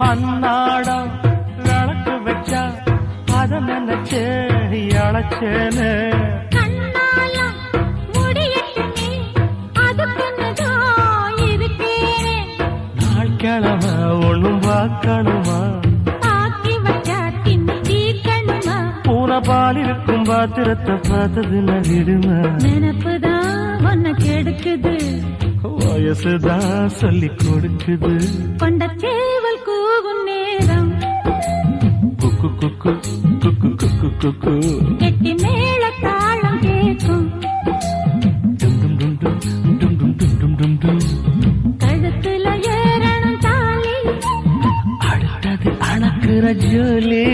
அன்னாடம் விளக்கு வச்சா அத நினைச்சே அழைச்சேனே கிழமை ஒண்ணும் பார்க்கணுமா? பால் இருக்கும் பாத்திரத்தை பார்த்தது விடுமா? நினப்புதான் ஒன்ன கெடுக்குது. வயசுதான் சொல்லி கொடுக்குது. கொண்டச்சே குக்கு குக்கு குக்கு குக்கு. கெட்டி மேல தாளம் கேட்கும் டும் டும் டும் டும் டும் டும் டும் டும் டும் டும். கழுத்துல ஏறணும் தாலி. அடுத்தது அணக்குற ஜோலி.